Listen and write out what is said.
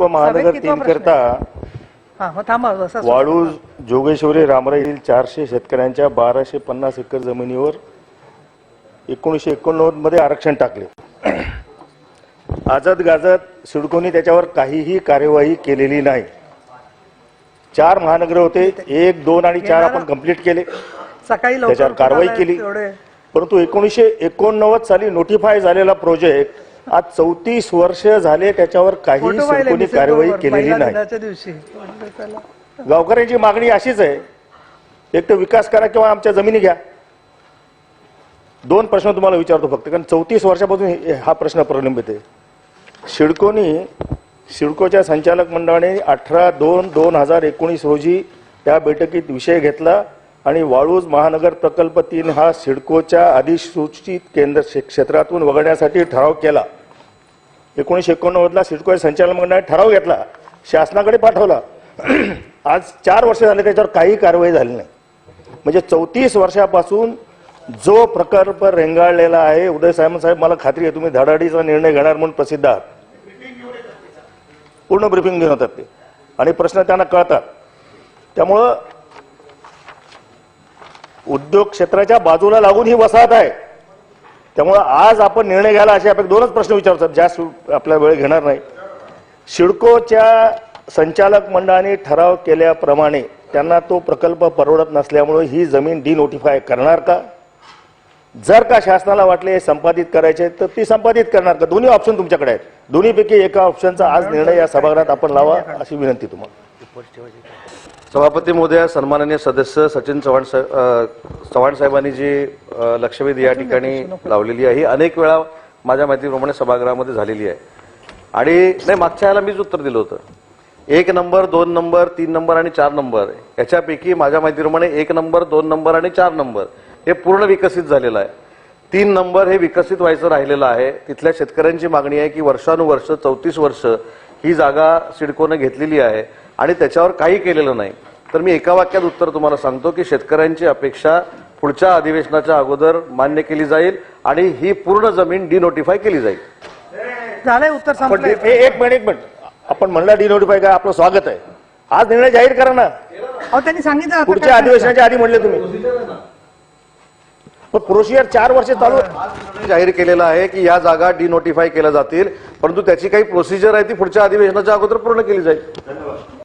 सिडको महानगर तीन करता हा वाळूज जोगेश्वरी रामरा येथील चारशे शेतकऱ्यांच्या बाराशे पन्नास एकर जमिनीवर एकोणीसशे एकोणनव्वदमध्ये आरक्षण टाकले. आजत गाजत सिडकोनी त्याच्यावर काहीही कार्यवाही केलेली नाही. चार महानगर होते एक दोन आणि चार आपण कंप्लीट केले. सकाळी त्याच्यावर कारवाई केली. परंतु एकोणीसशे एकोणनव्वद साली नोटिफाय झालेला प्रोजेक्ट आज चौतीस वर्ष झाले त्याच्यावर काही कार्यवाही सिडकोवर केलेली नाही. गावकऱ्यांची मागणी अशीच आहे. एक तर विकास करा किंवा आमच्या जमिनी घ्या. दोन प्रश्न तुम्हाला विचारतो फक्त कारण चौतीस वर्षापासून हे- प्रश्न प्रलंबित आहे. सिडकोनी सिडकोच्या संचालक मंडळाने अठरा दोन दोन हजार एकोणीस रोजी या बैठकीत विषय घेतला. आणि वाळूज महानगर प्रकल्प तीन हा सिडकोच्या अधिसूचित केंद्र क्षेत्रातून वगळण्यासाठी ठराव केला. एकोणीसशे एकोणनव्वदला सिडको संचालन मंडळाने ठराव घेतला. शासनाकडे पाठवला. आज चार वर्ष झाले त्याच्यावर काही कारवाई झाली नाही. म्हणजे चौतीस वर्षापासून जो प्रकल्प रेंगाळलेला आहे उदय साहेब साहेब मला खात्री आहे तुम्ही धडाडीचा निर्णय घेणार म्हणून प्रसिद्ध आहात. पूर्ण ब्रिफिंग घेऊन होतात ते. आणि प्रश्न त्यांना कळतात. त्यामुळं उद्योग क्षेत्राच्या बाजूला लागून ही वसाहत आहे. त्यामुळं आज आपण निर्णय घ्यायला असे आपण दोनच प्रश्न विचारतात जास्त आपला वेळ घेणार नाही. सिडकोच्या संचालक मंडळाने ठराव केल्याप्रमाणे त्यांना तो प्रकल्प परवडत नसल्यामुळे ही जमीन डी नोटिफाय करणार का? जर का शासनाला वाटले हे संपादित करायचे तर ती संपादित करणार का? दोन्ही ऑप्शन तुमच्याकडे आहेत. दोन्हीपैकी एका ऑप्शनचा आज निर्णय या सभागृहात आपण लावा अशी विनंती तुम्हाला. सभापती महोदय सन्माननीय सदस्य सचिन चव्हाण चव्हाण साहेबांनी जी लक्षवेधी या ठिकाणी लावलेली आहे. ही अनेक वेळा माझ्या माहितीप्रमाणे सभागृहामध्ये झालेली आहे. आणि नाही मागच्या याला मीच उत्तर दिलं होतं. एक नंबर दोन नंबर तीन नंबर आणि चार नंबर. याच्यापैकी माझ्या माहितीप्रमाणे एक नंबर दोन नंबर आणि चार नंबर हे पूर्ण विकसित झालेलं आहे. तीन नंबर हे विकसित व्हायचं राहिलेलं आहे. तिथल्या शेतकऱ्यांची मागणी आहे की वर्षानुवर्ष चौतीस वर्ष ही जागा सिडकोनं घेतलेली आहे. आणि त्याच्यावर काही केलेलं नाही. तर मी एका वाक्यात उत्तर तुम्हाला सांगतो की शेतकऱ्यांची अपेक्षा पुढच्या अधिवेशनाच्या अगोदर मान्य केली जाईल आणि ही पूर्ण जमीन डिनोटिफाय केली जाईल. झालंय उत्तर पण ते- एक मिनिट एक मिनिट. आपण म्हणला डिनोटिफाय काय आपलं स्वागत आहे. आज निर्णय जाहीर करा ना. अहो त्यांनी सांगितलं आता पुढच्या काय अधिवेशनाच्या आधी म्हणले तुम्ही. पण प्रोसिजर चार वर्ष चालू जाहीर केलेलं आहे की या जागा डिनोटिफाय केल्या जातील परंतु त्याची काही प्रोसिजर आहे ती पुढच्या अधिवेशनाच्या अगोदर पूर्ण केली जाईल.